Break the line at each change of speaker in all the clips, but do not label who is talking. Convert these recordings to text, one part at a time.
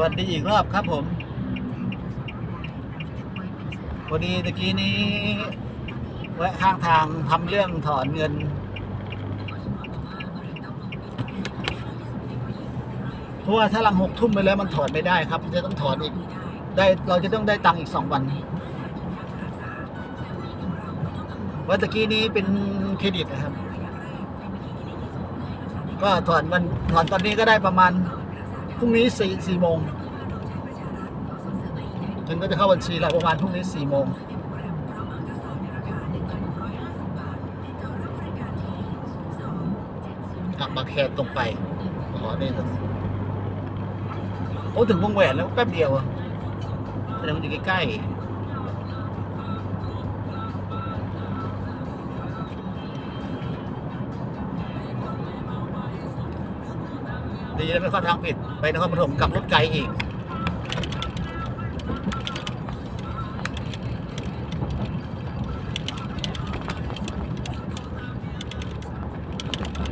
วัสดีอีกรอบครับผมพอดีตะกี้นี้แวะข้างทางทำเรื่องถอนเงิน เพราะว่าถ้าหลังหกทุ่มไปแล้วมันถอนไม่ได้ครับจะต้องถอนอีก ได้เราจะต้องได้ตังค์อีกสองวันว่าตะกี้นี้เป็นเครดิตนะครับ ก็ถอนวันถอนตอนนี้ก็ได้ประมาณ พรุ่งนี้สี่สี่โมงเงินก็จะเข้าบัญชีเราประมาณพรุ่งนี้สี่โมงกลับมาแคร์ตรงไปอ๋อนี่ครับโอ้ถึงวงแหวนแล้วแป๊บเดียวอะแสดงว่าอยู่ใกล้ๆ ดีแล้วไม่เข้าทางผิด ไปนครปฐมกลับรถไกลอีก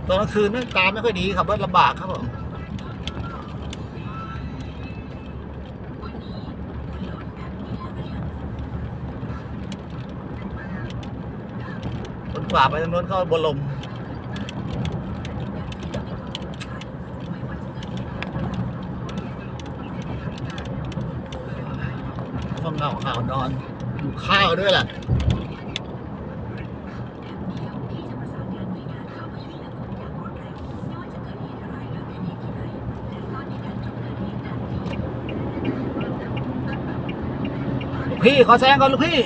ตอนกลางคืนนี่ตามไม่ค่อยดีขับรถลำบากครับผมคนขวาไปทางโน้นเข้าบนลม ต้องเหงาวนอนอยู่ข้าวด้วยแหละพี่ขอแซงก่อนลูกพี่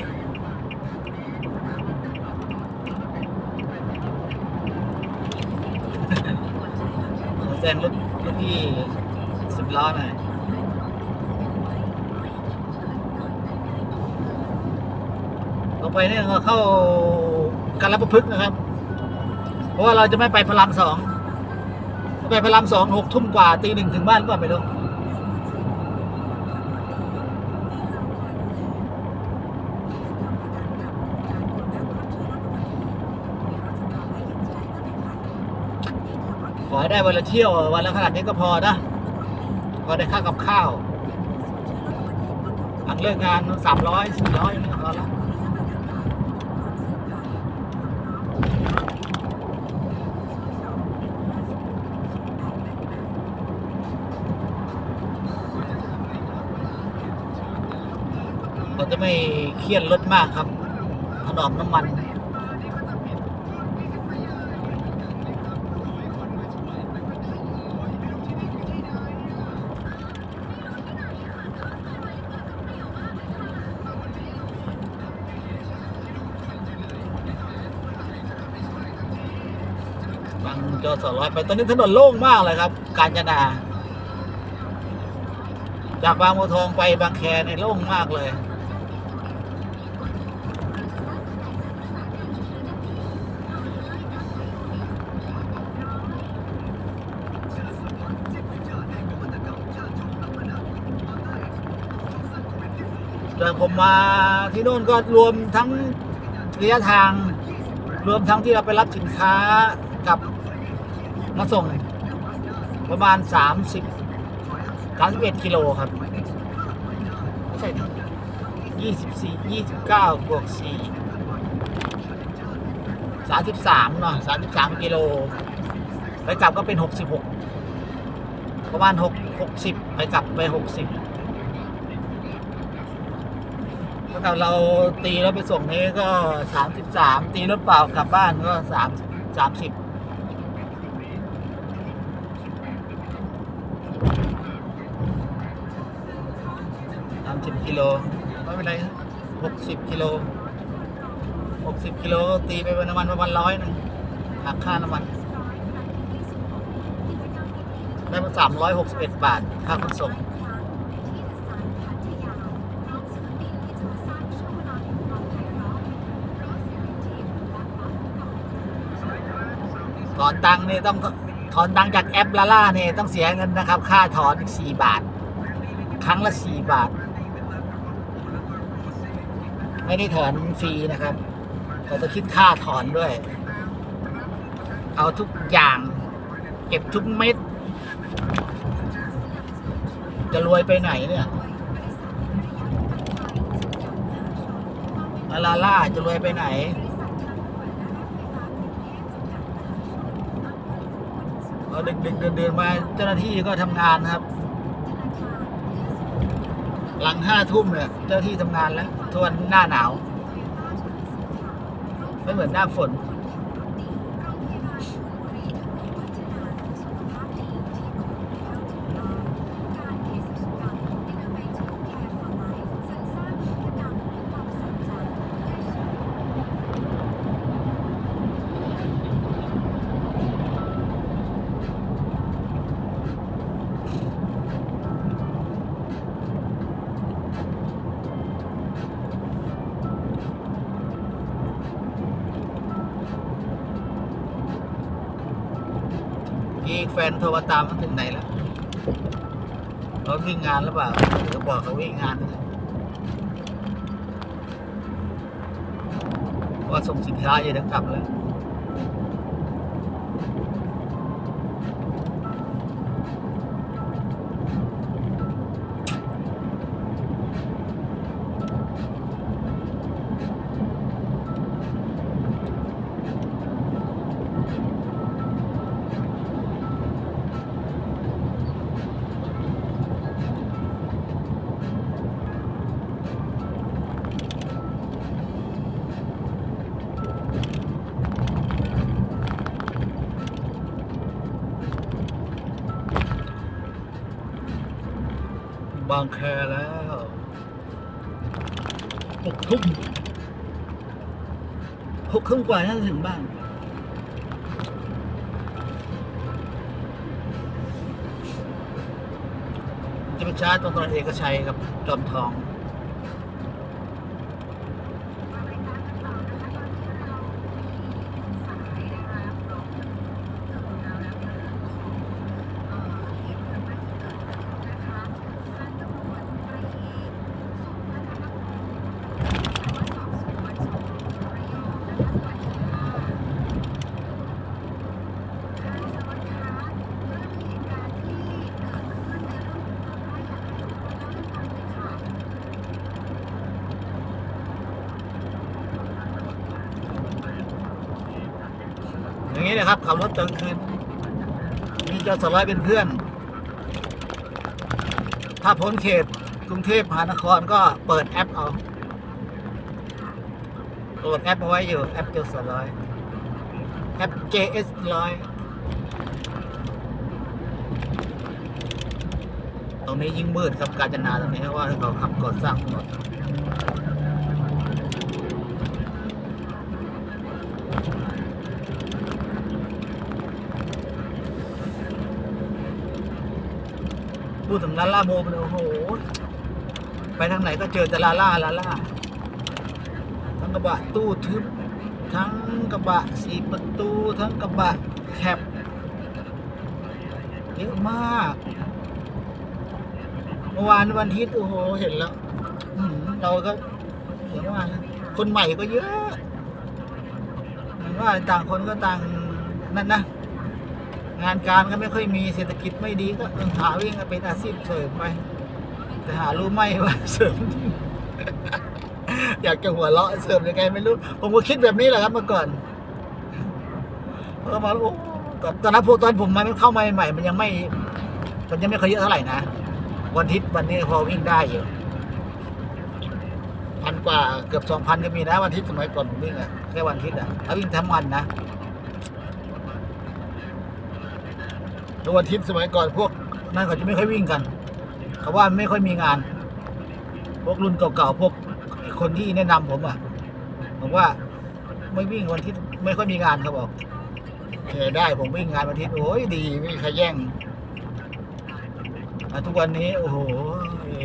ขอแซงรถลูกพี่สิบล้อหน่อย ต่อ ไปเนี่ยเราเข้าการรับประพฤกษ์นะครับ เพราะว่าเราจะไม่ไปพระรามสองไปพระรามสองหกทุ่มกว่าตีหนึ่งถึงบ้านก็ไม่รู้ขอให้ได้วันละเที่ยววันละขนาดนี้ก็พอนะพอได้ค่ากับข้าวหลังเลิกงานสามร้อยสี่ร้อยนี่พอแล้ว เราจะไม่เครียดรถมากครับถนอมน้ำมันบางจอสอร้อยไปตอนนี้ถนนโล่งมากเลยครับ กาญจนา จากบางบัวทองไปบางแคเนี่ยโล่งมากเลยากผมมาที่นู่นก็รวมทั้งระยะทาง รวมทั้งที่เราไปรับสินค้ากับมาส่งประมาณ 30 31กิโลครับไม่ใช่ดิ24 29บวก4 33เนาะ33กิโลไปกลับก็เป็น66ประมาณ6 60ไปกลับไป60ถ้าเกิดเราตีแล้วไปส่งนี้ก็33ตีรถเปล่ากลับบ้านก็3 30สามสิบสามสิบกิโลไม่เป็นไรหกสิบกิโลหกสิบกิโลตีไปน้ำมันประมาณร้อยหนึงหักค่าน้ำมันได้มาสามร้อยหกสิบเอ็ดบาทค่าขนส่ง ถอนตังค์นี่ต้องถอนตังค์จากแอปลาล่าเนี่ยต้องเสียเงินนะครับ ค่าถอนอีกสี่บาท ครั้งละสี่บาท ไม่ได้ถอนฟรีนะครับเขาจะคิดค่าถอนด้วย เอาทุกอย่าง เก็บทุกเม็ดจ
จะรวยไปไหนเนี่ยลาล่าจะรวยไปไหน เดึกดึกเดินเดินๆมาเจ้าหน้าที่ก็ทำงานครับ หลังห้าทุ่มเนี่ยเจ้าหน้าที่ทำงานแล้วทวนหน้าหนาว ไม่เหมือนหน้าฝน ฟนโทรมาตามมันถึงไหนแล้วเขาวิ่งงานหรือเปล่าเดี๋ยวบอกเขาวิ่งงานว่าส่งสินค้าอยู่เดี๋ยวกลับแล้ว บางแคแล้วหกทุ่มหกครึ่งกว่าน่าจะถึงบ้านจะไปชาร์จตรงถนนเอกชัยกับจอมทอง นะครับขับรถกลางคืนมีจอสร้อยเป็นเพื่อน ถ้าพ้นเขตกรุงเทพมหานครก็เปิดแอปเอาโหลดแอปเอาไว้อยู่แอปจอสร้อยแอป JS ร้อยตรงนี้ยิ่งมืดครับกาญจนาตรงนี้เพราะว่าเขาขับก่อสร้างถนน พูดถึงลาล่าโมมันโอ้โห ไปทางไหนก็เจอแต่ลาล่าลาล่าทั้งกระบะตู้ทึบ ทั้งกระบะสีประตู ทั้งกระบะแคบเยอะมากเมื่อวานวันทิตย์โอ้โห เห็นแล้วเราก็เห็นว่าคนใหม่ก็เยอะเหมือนว่าต่างคนก็ต่างนั่นนะ งานการก็ไม่ค่อยมีเศรษฐกิจไม่ดีก็เออหาวิ่งเป็นอาชีพเสริมไป แต่หารู้ไหมว่าเสริม อยากจะหัวเราะเสริมยังไงไม่รู้ ผมก็คิดแบบนี้แหละครับเมื่อก่อนเพราะมาโอ้ตอนตอนนั้นพวกตอนผมมาเข้ามาใหม่มันยังไม่มันยังไม่ค่อยเยอะเท่าไหร่นะวันอาทิตย์วันนี้พอวิ่งได้อยู่พันกว่าเกือบสองพันก็มีนะวันอาทิตย์สมัยก่อนผมวิ่งอะแค่วันอาทิตย์อะถ้าวิ่งทั้งวันนะ ทุกวันอาทิตย์สมัยก่อนพวกนั่นเขาจะไม่ค่อยวิ่งกันเขาว่าไม่ค่อยมีงาน พวกรุ่นเก่าๆพวกคนที่แนะนำผมอะผมว่าไม่วิ่งวันอาทิตย์ไม่ค่อยมีงานเขาบอกเออได้ผมวิ่งงานวันอาทิตย์โอ้ยดีไม่มีใครแย่งอ่ทุกวันนี้โอ้โห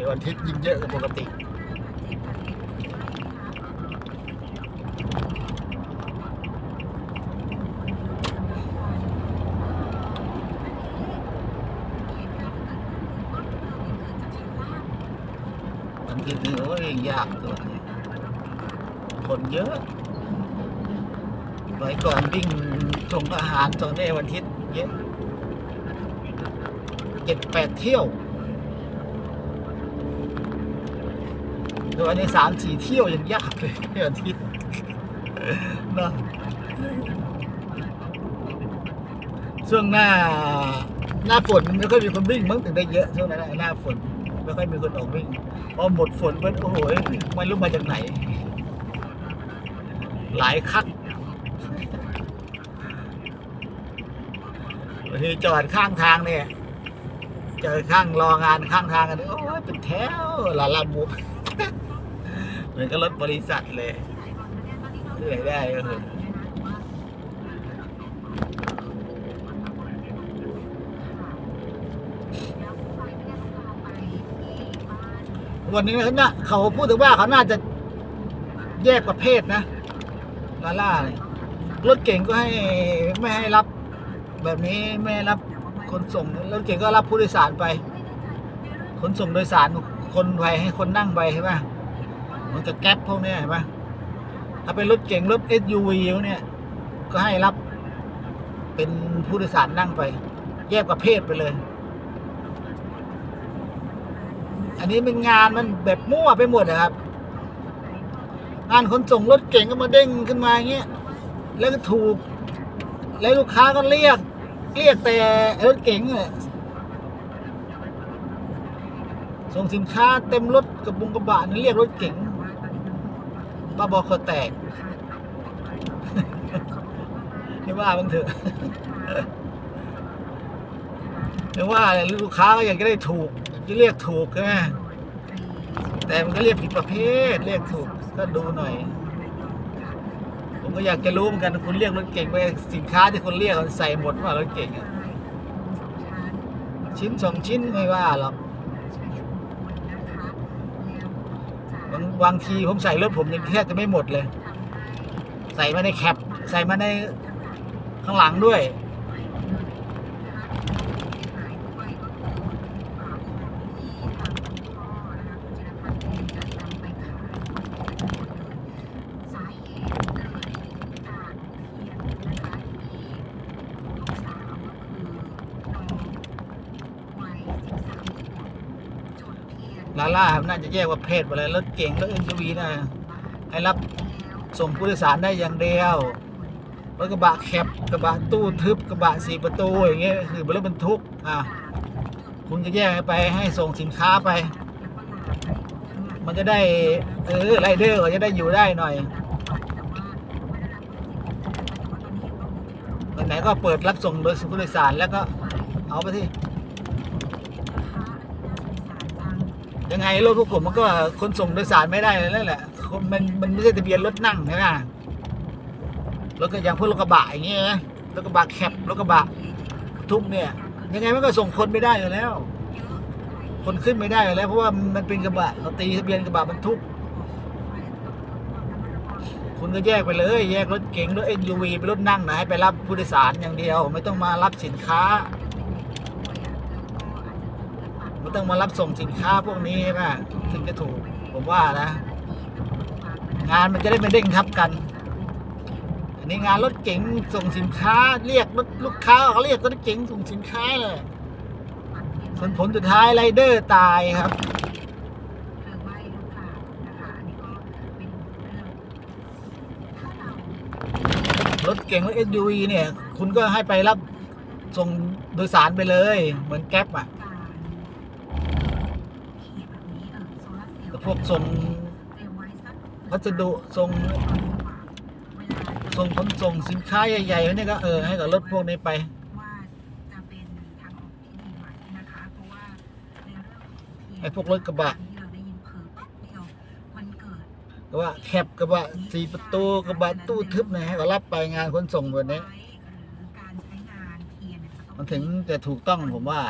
วันอาทิตย์ยิ่งเยอะกว่าปกติ มันคือ โอ้ยยากตัวนี้คนเยอะสมัยก่อนวิ่งส่งอาหารตอนนี้วันทิตย์เยอะเจ็ดแปดเที่ยวโดยในสามสี่เที่ยวยังยากเลยวอาทิตย์เนะช่วงหน้า หน้าฝนไม่ค่อยมีคนวิ่งมั้งถึงได้เยอะช่วงนั้นหน้าฝน ไม่ค่อยมีคนออกวิ่งพอหมดฝนมันโอ้โหไม่รู้มาจากไหน หลายคักบางทีจอดข้างทางเนี่ยเจอข้างรองานข้างทางกัน โอ้ยเป็นแถวลาลามุเหมือนกับรถบริษัทเลยที่ไหนได้ก็คือ วันนี้เขาน่ะเขาพูดถึงว่าเขาน่าจะแยกประเภทนะลาล่าเนี่ยรถเก่งก็ให้ไม่ให้รับ แบบนี้ไม่ให้รับคนส่งรถเก่งก็รับผู้โดยสารไป ขนส่งโดยสารคนไปให้คนนั่งไปใช่ไหมเหมันกับแก๊ปพวกนี้ยเห็นไหมถ้าเป็นรถเก่งรถ SUV พวกเนี่ย ก็ให้รับ เป็นผู้โดยสารนั่งไป แยกประเภทไปเลย อันนี้เป็นงานมันแบบมั่วไปหมดนะครับ งานขนส่งรถเก่งก็มาเด้งขึ้นมาอย่างเงี้ย แล้วก็ถูก แล้วลูกค้าก็เรียก เรียกแต่รถเก๋งเนี่ยส่งสินค้าเต็มรถกับบุงกระบะนี่เรียกรถเก๋งบ้าบอคอแตกไม่ว่าบ้างเถอะไม่ว่าลูกค้าก็อยากจะได้ถูก จะเรียกถูกใช่ไหมแต่มันก็เรียกผิดประเภท เรียกถูกก็ดูหน่อย ผมก็อยากจะรู้เหมือนกันคุณเรียกรถเก่งไปสินค้าที่คุณเรียกมันใส่หมดว่ารถเก่งอะชิ้นสองชิ้นไม่ว่าหรอกบางบางทีผมใส่รถผมยังแทบจะไม่หมดเลย ใส่มาในแคปใส่มาในข้างหลังด้วย ลาล่าน่าจะแยกว่าเพศไปเลยรถเก่งรถเอ็นวีนะให้รับส่งผู้โดยสารได้อย่างเดียวรถกระบะแคปกระบะตู้ทึบกระบะสี่ประตูอย่างเงี้ยคือรถบรรทุกอะคุณจะแยกไปให้ส่งสินค้าไป มันจะได้เออไรเดอร์ก็จะได้อยู่ได้หน่อยวันไหนก็เปิดรับส่งโดยผู้โดยสารแล้วก็เอาไปที่ ยังไงรถพวกผมมันก็ขนส่งโดยสารไม่ได้แล้วแหละคนมันมันไม่ใช่ทะเบียนรถนั่งใช่ไหมรถก็อย่างพวกรถกระบะอย่างเงี้ยนะรถกระบะแคปรถกระบะทุกเนี่ย ยังไงมันก็ส่งคนไม่ได้อยู่แล้ว คนขึ้นไม่ได้อยู่แล้ว เพราะว่ามันเป็นกระบะเขาตีทะเบียนกระบะบรรทุกคุณก็แยกไปเลย แยกรถเก๋งรถ SUV เป็นรถนั่งนะให้ไปรับผู้โดยสารอย่างเดียว ไม่ต้องมารับสินค้า ไม่ต้องมารับส่งสินค้าพวกนี้ใช่ไหมถึงจะถูกผมว่านะ งานมันจะได้ไม่เด้งทับกัน อันนี้งานรถเก๋งส่งสินค้า เรียกรถลูกค้าเขาเรียกรถเก๋งส่งสินค้าเลยส่วนผลสุดท้ายไรเดอร์ตายครับรถเก๋งรถ SUV เนี่ย คุณก็ให้ไปรับส่งโดยสารไปเลย เหมือนแก๊ปอะ แต่ พวกส่งพัสดุส่งส่งขนส่งสินค้าใหญ่ๆเนี่ยก็เออให้กับรถพวกนี้ไป
ว่าจะเป็นทางออกที่ดีไหมนะคะเพราะว่าในเรื่องของ
ไอ้พวกรถกระบะ
ที่เราได้ยินเพิ่มแป๊บเดียวมันเกิด
กระบะแคบกระบะสี่ประตูกระบะตู้ทึบเนี่ยให้เขารับไปงานขนส่งแบบนี้
ไว้หรือการใช้งานเทียนเนี่ยจะต้อง
มันถึงจะถูกต้องผมว่า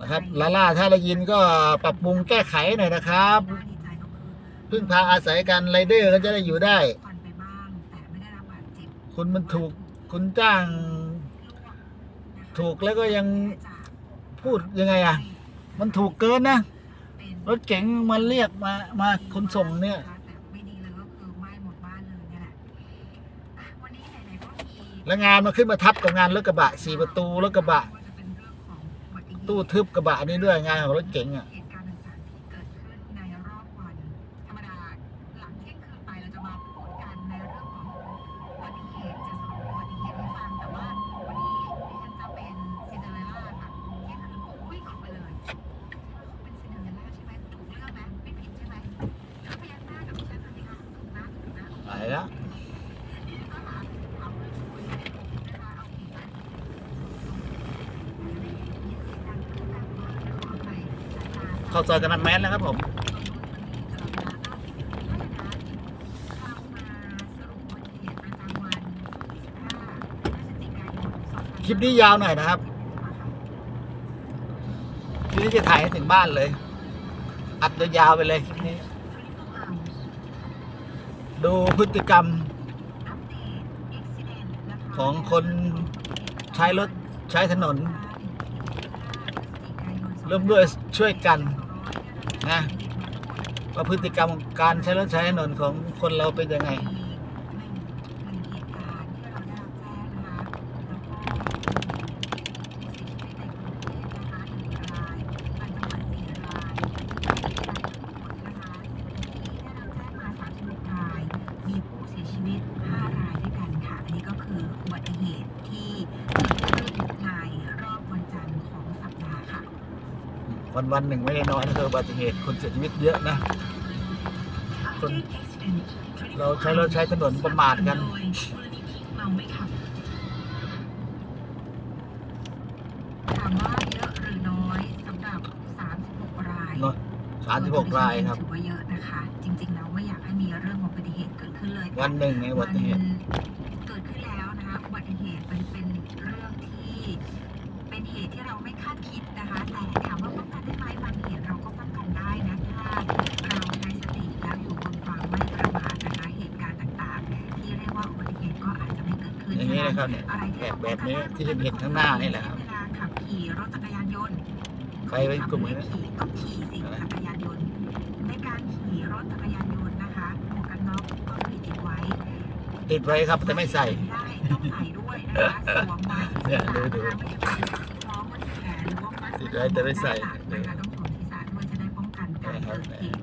นะ
ครับลาล่าถ้าได้ยินก็ปรับปรุงแก้ไขหน่อยนะครับ
น่าดีใจก็คือ
พึ่งพาอาศัยกันไรเดอร์ก็จะได้อยู่ได้
ฟันไปบ้างแต่ไม่ได้รับบาดเจ็บ
คุณมันถูกคุณจ้าง ถูกแล้วก็ยังพูดยังไงอะ มันถูกเกินนะรถเก๋งมันเรียกมามาขนส่งเนี่ย
แต่ไม่ดีเลยก็คือไหม้หมดบ้านเลยเนี่ยแหละอะวันนี้ไหนๆก็มี
แล้วงานมันขึ้นมาทับกับงานรถกระบะสี่ประตูรถกระบะ
ตู้
ทึบกระบะนี้ด้วยงานของรถเก๋งอะ
เหตุการณ์ต่างๆที่เกิดขึ้นในรอบวัน ธรรมดาหลังเที่ยงคืนไปเราจะมาพูดกันในเรื่องของอุบัติเหตุจะสรุปอุบัติเหตุให้ฟังแต่ว่าวันนี้ดิฉันจะเป็นซินเดอเรลล่าค่ะเที่ยงคืนปุ๊บวิ่งออกไปเลยเป็นซินเดอเรลล่าใช่ไหมถูกเรื่องไหมไม่ผิดใช่ไหมถ้าพยักหน้ากับดิฉันสิคะถูกนะถูกนะ
ไปแล้ว
ดิฉันก็หาเอาเรื่องคุยนะคะเอาผิดนะขออภัยสายตา
เข้า ซอยกันนันแมนแล้วครับผมคลิปนี้ยาวหน่อยนะครับคลิปนี้จะถ่ายให้ถึงบ้านเลย อัดยาวไปเลยคลิปนี้ ดูพฤติกรรม ของคนใช้รถใช้ถนนเริ่มด้วยช่วยกัน นะว่าพฤติกรรมการใช้รถใช้ถนนของคนเราเป็นยังไง
มีผู้เสียชีวิต 5 รายด้วยกันค่ะ อันนี้ก็คืออุบัติเหตุที่เกิดขึ้นในรอบวันจันทร์ของสัปดาห์ค่ะ
วันวันๆหนึ่งไม่ได้น้อยนะคืออุบัติเหตุคนเสียชีวิตเยอะนะคนเราใช้รถใช้ถนนประมาทกัน
โดยมูลนิธิเมาไม่ขับถามว่าเยอะหรือน้อยสำหรับ36ราย
เนอะสามสิบหกรายครับ
ถือว่าเยอะนะคะ จริงๆแล้วไม่อยากให้มีเรื่องของอุบัติเหตุเกิดขึ้นเลย
วันหนึ่งในอุบัติเหตุ
มันเกิดขึ้นแล้วนะคะอุบัติเหตุมันเป็นเรื่องที่เป็นเหตุที่เราไม่คาดคิดนะคะ แต่ถามว่า ป้องกันได้ไหมบางเหตุเราก็ป้องกันได้นะถ้าเราใช้สติแล้วอยู่บนความไม่ประมาทนะคะเหตุการณ์ต่างๆ ที่เรียกว่าอุบัติเหตุก็อาจจะไม่เกิดขึ้น
อย่างนี้
นะคะ
นะครับเนี่ย
อะไรที่
แบบ
เรา
แบบนี้ที่เห็นข้างหน้านี่แหละครับ
เวลาขับขี่รถจักรยานยนต์
ใครเป็นกลุ่มนี้
ขับขี่ต้องขี่สิจักรยานยนต์ในการขี่รถจักรยานยนต์นะคะหมวกกันน็อกต้องมีติดไว้
ติดไว้ครับแต่ไม่ใส่
ได้ต้องใส่ด้วยนะคะสวมไว้ที่
เนี่ย
ศีร
ดู
ษะ
ดู
นะคะไม่ใช่ไว้ที่ท้องไว้ที่แขนหรือว่ามัด
ติดไว้แต่ไม่ใส่
ด้